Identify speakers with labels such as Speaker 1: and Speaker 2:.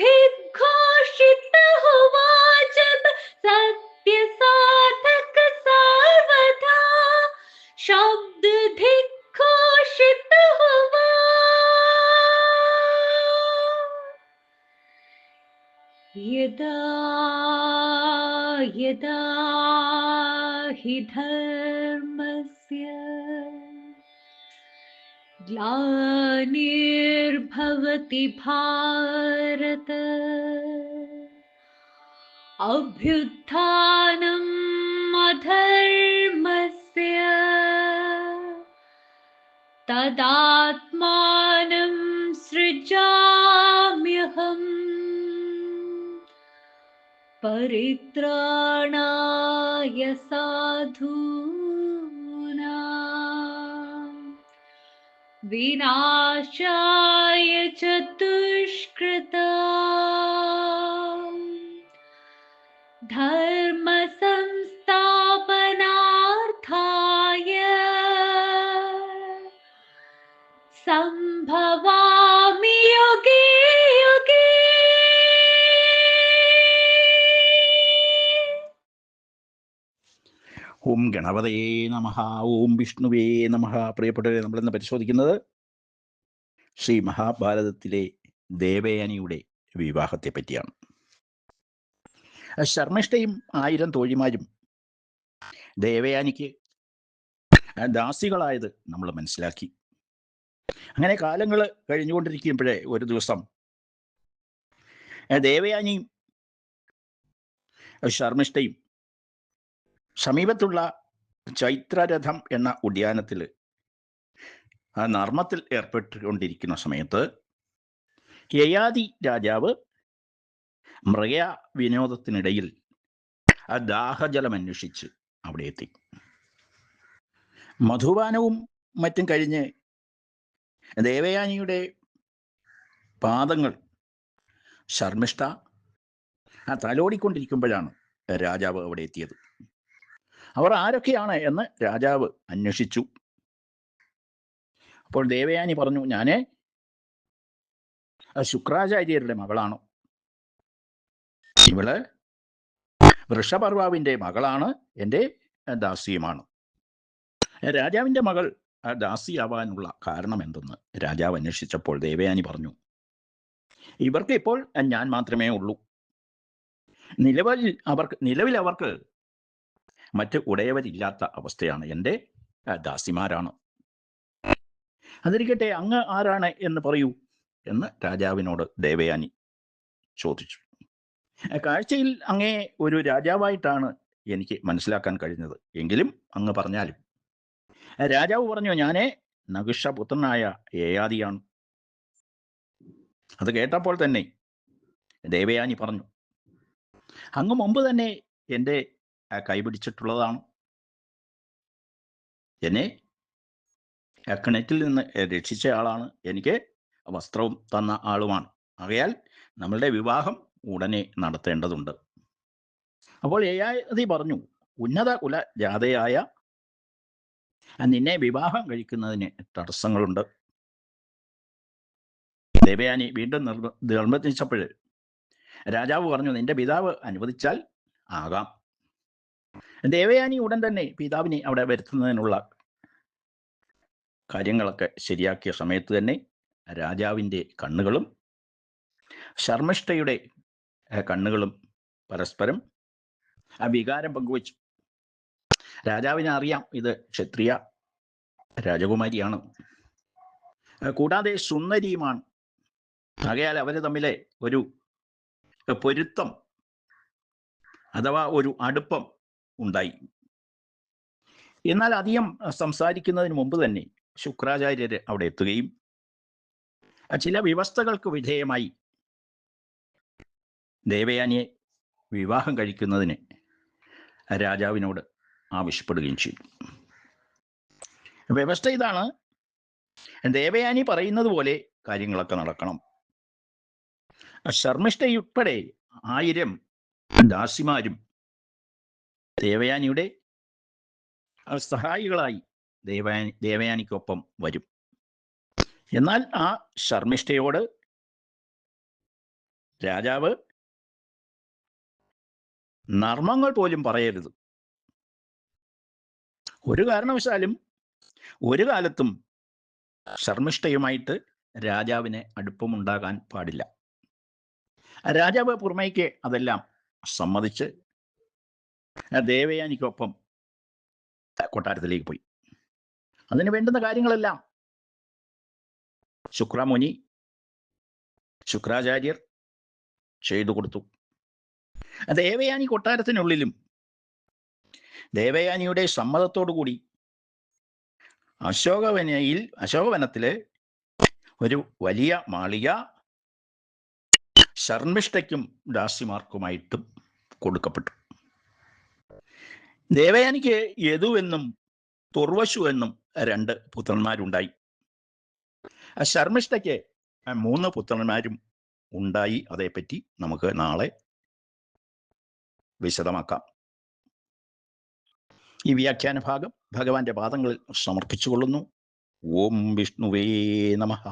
Speaker 1: दिग्घोषित हुआ जब सत्य साधक सर्वथा। शब्द दिग्घोषित हुआ। यदा यदा हि धर्मस्य ग्लानिर्भवति भारत। अभ्युत्थानम् अधर्मस्य तदात्मानं सृजाम्यहम्। परित्राणाय साधूनां विनाशाय चतुष्कृता।
Speaker 2: ഓം ഗണപതയേ നമ ഓം വിഷ്ണുവേ നമ പ്രിയപ്പെട്ടവരെ നമ്മളിന്ന് പരിശോധിക്കുന്നത് ശ്രീ മഹാഭാരതത്തിലെ ദേവയാനിയുടെ വിവാഹത്തെ പറ്റിയാണ് ശർമ്മിഷ്ഠയും ആയിരം തോഴിമാരും ദേവയാനിക്ക് ദാസികളായത് നമ്മൾ മനസ്സിലാക്കി. അങ്ങനെ കാലങ്ങൾ കഴിഞ്ഞുകൊണ്ടിരിക്കുമ്പോഴേ ഒരു ദിവസം ദേവയാനിയും ശർമ്മിഷ്ഠയും സമീപത്തുള്ള ചൈത്രരഥം എന്ന ഉദ്യാനത്തിൽ ആ നർമ്മത്തിൽ ഏർപ്പെട്ടുകൊണ്ടിരിക്കുന്ന സമയത്ത് യയാതി രാജാവ് മൃഗ വിനോദത്തിനിടയിൽ ആ ദാഹജലം അന്വേഷിച്ച് അവിടെ എത്തി. മധുപാനവും മറ്റും കഴിഞ്ഞ് ദേവയാനിയുടെ പാദങ്ങൾ ശർമ്മിഷ്ഠ ആ തലോടിക്കൊണ്ടിരിക്കുമ്പോഴാണ് രാജാവ് അവിടെ എത്തിയത്. അവർ ആരൊക്കെയാണ് എന്ന് രാജാവ് അന്വേഷിച്ചു. അപ്പോൾ ദേവയാനി പറഞ്ഞു ഞാൻ ശുക്രാചാര്യരുടെ മകളാണ്. ഇവൾ വൃഷപർവാവിന്റെ മകളാണ് എന്റെ ദാസിയുമാണ്. രാജാവിന്റെ മകൾ ദാസിയാവാനുള്ള കാരണം എന്തെന്ന് രാജാവ് അന്വേഷിച്ചപ്പോൾ ദേവയാനി പറഞ്ഞു ഇവർക്ക് ഇപ്പോൾ ഞാൻ മാത്രമേ ഉള്ളൂ. നിലവിൽ അവർക്ക് നിലവിൽ അവർക്ക് മറ്റ് ഉടയവരില്ലാത്ത അവസ്ഥയാണ് എന്റെ ദാസിമാരാണ്. അതിരിക്കട്ടെ അങ്ങ് ആരാണ് എന്ന് പറയൂ എന്ന് രാജാവിനോട് ദേവയാനി ചോദിച്ചു. കാഴ്ചയിൽ അങ്ങേ ഒരു രാജാവായിട്ടാണ് എനിക്ക് മനസ്സിലാക്കാൻ കഴിഞ്ഞത്. എങ്കിലും അങ്ങ് പറഞ്ഞാലും. രാജാവ് പറഞ്ഞു ഞാനേ നകുഷപുത്രനായ ഏയാദിയാണ്. അത് കേട്ടപ്പോൾ തന്നെ ദേവയാനി പറഞ്ഞു അങ്ങ് മുമ്പ് തന്നെ എന്റെ കൈപിടിച്ചിട്ടുള്ളതാണ് എന്നെ ആ കിണറ്റിൽ നിന്ന് രക്ഷിച്ച ആളാണ്. എനിക്ക് വസ്ത്രവും തന്ന ആളുമാണ്. ആകയാൽ നമ്മളുടെ വിവാഹം ഉടനെ നടത്തേണ്ടതുണ്ട്. അപ്പോൾ ഏയാതി പറഞ്ഞു ഉന്നത കുല ജാതയായ നിന്നെ വിവാഹം കഴിക്കുന്നതിന് തടസ്സങ്ങളുണ്ട്. ദേവയാനി വീണ്ടും നിർ നിർബന്ധിച്ചപ്പോൾ രാജാവ് പറഞ്ഞു നിന്റെ പിതാവ് അനുവദിച്ചാൽ ആകാം. ദേവയാനി ഉടൻ തന്നെ പിതാവിനെ അവിടെ വരുത്തുന്നതിനുള്ള കാര്യങ്ങളൊക്കെ ശരിയാക്കിയ സമയത്ത് തന്നെ രാജാവിന്റെ കണ്ണുകളും ശർമ്മിഷ്ഠയുടെ കണ്ണുകളും പരസ്പരം ആ വികാരം പങ്കുവച്ചു. രാജാവിനെ അറിയാം ഇത് ക്ഷത്രിയ രാജകുമാരിയാണ്. കൂടാതെ സുന്ദരിയുമാണ്. ആകയാൽ അവർ തമ്മിലെ ഒരു പൊരുത്തം അഥവാ ഒരു അടുപ്പം ഉണ്ടായി. എന്നാൽ അധികം സംസാരിക്കുന്നതിന് മുമ്പ് തന്നെ ശുക്രാചാര്യർ അവിടെ എത്തുകയും ചില വ്യവസ്ഥകൾക്ക് വിധേയമായി ദേവയാനിയെ വിവാഹം കഴിക്കുന്നതിന് രാജാവിനോട് ആവശ്യപ്പെടുകയും ചെയ്തു. വ്യവസ്ഥ ഇതാണ്. ദേവയാനി പറയുന്നത് പോലെ കാര്യങ്ങളൊക്കെ നടക്കണം. ശർമ്മിഷ്ഠയുൾപ്പെടെ ആയിരം ദാസിമാരും ദേവയാനിയുടെ സഹായികളായി ദേവയാനി ദേവയാനിക്കൊപ്പം വരും. എന്നാൽ ആ ശർമ്മിഷ്ഠയോട് രാജാവ് നർമ്മങ്ങൾ പോലും പറയരുത്. ഒരു കാരണവശാലും ഒരു കാലത്തും ശർമ്മിഷ്ഠയുമായിട്ട് രാജാവിന് അടുപ്പമുണ്ടാകാൻ പാടില്ല. രാജാവ് പുറമേക്ക് അതെല്ലാം സമ്മതിച്ച് ദേവയാനിക്കൊപ്പം കൊട്ടാരത്തിലേക്ക് പോയി. അതിന് വേണ്ടുന്ന കാര്യങ്ങളെല്ലാം ശുക്രമുനി ശുക്രാചാര്യർ ചെയ്തു കൊടുത്തു. ദേവയാനി കൊട്ടാരത്തിനുള്ളിലും ദേവയാനിയുടെ കൂടി അശോകവനയിൽ അശോകവനത്തിൽ ഒരു വലിയ മാളിക ശർമ്മിഷ്ഠയ്ക്കും ദാസിമാർക്കുമായിട്ടും കൊടുക്കപ്പെട്ടു. ദേവയാനിക്ക് യദു എന്നും തുർവശു എന്നും രണ്ട് പുത്രന്മാരുണ്ടായി. ശർമ്മിഷ്ഠയ്ക്ക് മൂന്ന് പുത്രന്മാരും ഉണ്ടായി. അതേപ്പറ്റി നമുക്ക് നാളെ വിശദമാക്കാം. ഈ വ്യാഖ്യാന ഭാഗം ഭഗവാന്റെ പാദങ്ങളിൽ സമർപ്പിച്ചുകൊള്ളുന്നു. ഓം വിഷ്ണുവേ നമഃ